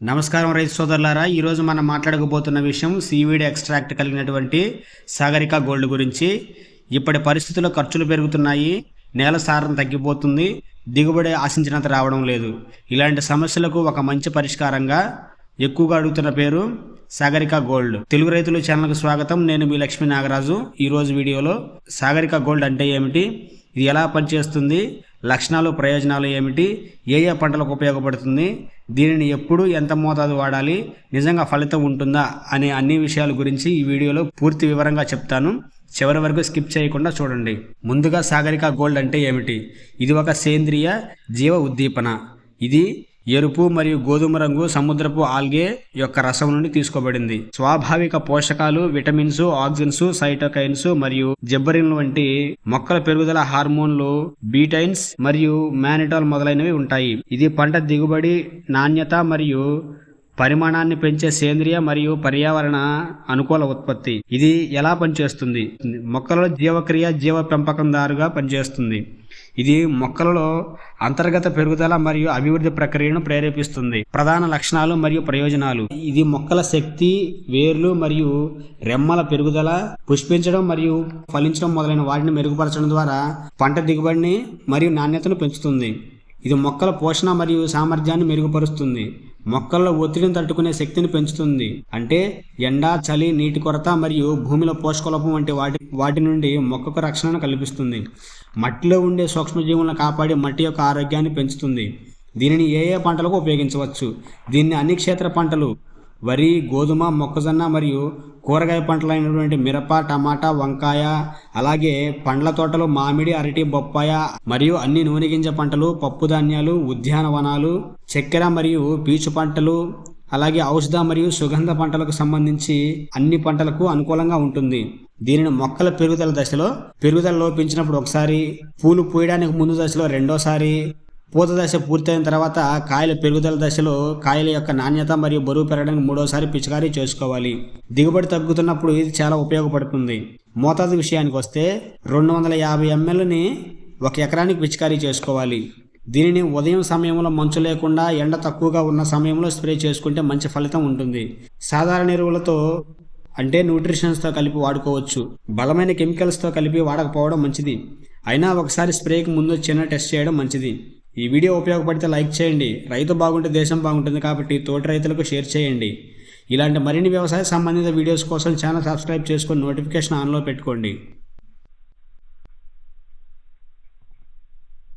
నమస్కారం రైతు సోదరులారా ఈరోజు మనం మాట్లాడకపోతున్న విషయం సీవీడ్ ఎక్స్ట్రాక్ట్ కలిగినటువంటి సాగరిక గోల్డ్ గురించి. ఇప్పటి పరిస్థితుల్లో ఖర్చులు పెరుగుతున్నాయి నేల సారం తగ్గిపోతుంది దిగుబడి ఆశించినంత రావడం లేదు. ఇలాంటి సమస్యలకు ఒక మంచి పరిష్కారంగా ఎక్కువగా అడుగుతున్న పేరు సాగరిక గోల్డ్. తెలుగు రైతులు ఛానల్కు స్వాగతం. నేను మీ లక్ష్మీ నాగరాజు. ఈరోజు వీడియోలో సాగరిక గోల్డ్ అంటే ఏమిటి ఇది ఎలా పనిచేస్తుంది లక్షణాలు ప్రయోజనాలు ఏమిటి? ఏ ఏ పంటలకు ఉపయోగపడుతుంది? దీనిని ఎప్పుడు ఎంత మోతాదు వాడాలి? నిజంగా ఫలితం ఉంటుందా? అనే అన్ని విషయాల గురించి ఈ వీడియోలో పూర్తి వివరంగా చెప్తాను. చివరి వరకు స్కిప్ చేయకుండా చూడండి. ముందుగా సాగరిక గోల్డ్ అంటే ఏమిటి? ఇది ఒక సేంద్రియ జీవ ఉద్దీపన. ఇది ఎరుపు మరియు గోధుమ రంగు సముద్రపు ఆల్గే యొక్క రసం నుండి తీసుకోబడింది. స్వాభావిక పోషకాలు విటమిన్స్ ఆక్సిజన్స్ సైటోకైన్స్ మరియు జబ్బరిన్లు వంటి మొక్కల పెరుగుదల హార్మోన్లు బీటైన్స్ మరియు మానిటాల్ మొదలైనవి ఉంటాయి. ఇది పంట దిగుబడి నాణ్యత మరియు పరిమాణాన్ని పెంచే సేంద్రియ మరియు పర్యావరణ అనుకూల ఉత్పత్తి. ఇది ఎలా పనిచేస్తుంది? మొక్కలలో జీవక్రియ జీవ పెంపకందారుగా పనిచేస్తుంది. ఇది మొక్కలలో అంతర్గత పెరుగుదల మరియు అభివృద్ధి ప్రక్రియను ప్రేరేపిస్తుంది. ప్రధాన లక్షణాలు మరియు ప్రయోజనాలు. ఇది మొక్కల శక్తి వేర్లు మరియు రెమ్మల పెరుగుదల పుష్పించడం మరియు ఫలించడం మొదలైన వాటిని మెరుగుపరచడం ద్వారా పంట దిగుబడిని మరియు నాణ్యతను పెంచుతుంది. ఇది మొక్కల పోషణ మరియు సామర్థ్యాన్ని మెరుగుపరుస్తుంది. మొక్కల్లో ఒత్తిడిని తట్టుకునే శక్తిని పెంచుతుంది. అంటే ఎండ చలి నీటి కొరత మరియు భూమిలో పోషకలోపం వంటి వాటి వాటి నుండి మొక్కకు రక్షణను కల్పిస్తుంది. మట్టిలో ఉండే సూక్ష్మజీవులను కాపాడి మట్టి యొక్క ఆరోగ్యాన్ని పెంచుతుంది. దీనిని ఏ ఏ పంటలకు ఉపయోగించవచ్చు? దీన్ని అన్ని క్షేత్ర పంటలు వరి గోధుమ మొక్కజొన్న మరియు కూరగాయ పంటలైనటువంటి మిరప టమాటా వంకాయ అలాగే పండ్ల తోటలు మామిడి అరటి బొప్పాయ మరియు అన్ని నూనె గింజ పంటలు పప్పు ధాన్యాలు ఉద్యానవనాలు చక్కెర మరియు పీచు పంటలు అలాగే ఔషధ మరియు సుగంధ పంటలకు సంబంధించి అన్ని పంటలకు అనుకూలంగా ఉంటుంది. దీనిని మొక్కల పెరుగుదల దశలో పెరుగుదల లోపించినప్పుడు ఒకసారి పూలు పూయడానికి ముందు దశలో రెండోసారి పూత దశ పూర్తయిన తర్వాత కాయల పెరుగుదల దశలో కాయల యొక్క నాణ్యత మరియు బరువు పెరగడానికి మూడోసారి పిచికారీ చేసుకోవాలి. దిగుబడి తగ్గుతున్నప్పుడు ఇది చాలా ఉపయోగపడుతుంది. మోతాదు విషయానికి వస్తే రెండు వందల యాభై ఎంఎల్ని ఒక ఎకరానికి పిచికారీ చేసుకోవాలి. దీనిని ఉదయం సమయంలో మంచు లేకుండా ఎండ తక్కువగా ఉన్న సమయంలో స్ప్రే చేసుకుంటే మంచి ఫలితం ఉంటుంది. సాధారణ ఎరువులతో అంటే న్యూట్రిషన్స్తో కలిపి వాడుకోవచ్చు. బలమైన కెమికల్స్తో కలిపి వాడకపోవడం మంచిది. అయినా ఒకసారి స్ప్రేకి ముందు చిన్న టెస్ట్ చేయడం మంచిది. ఈ వీడియో ఉపయోగపడితే లైక్ చేయండి. రైతు బాగుంటే దేశం బాగుంటుంది కాబట్టి తోటి రైతులకు షేర్ చేయండి. ఇలాంటి మరిన్ని వ్యవసాయ సంబంధిత వీడియోస్ కోసం ఛానల్ సబ్స్క్రైబ్ చేసుకొని నోటిఫికేషన్ ఆన్లో పెట్టుకోండి.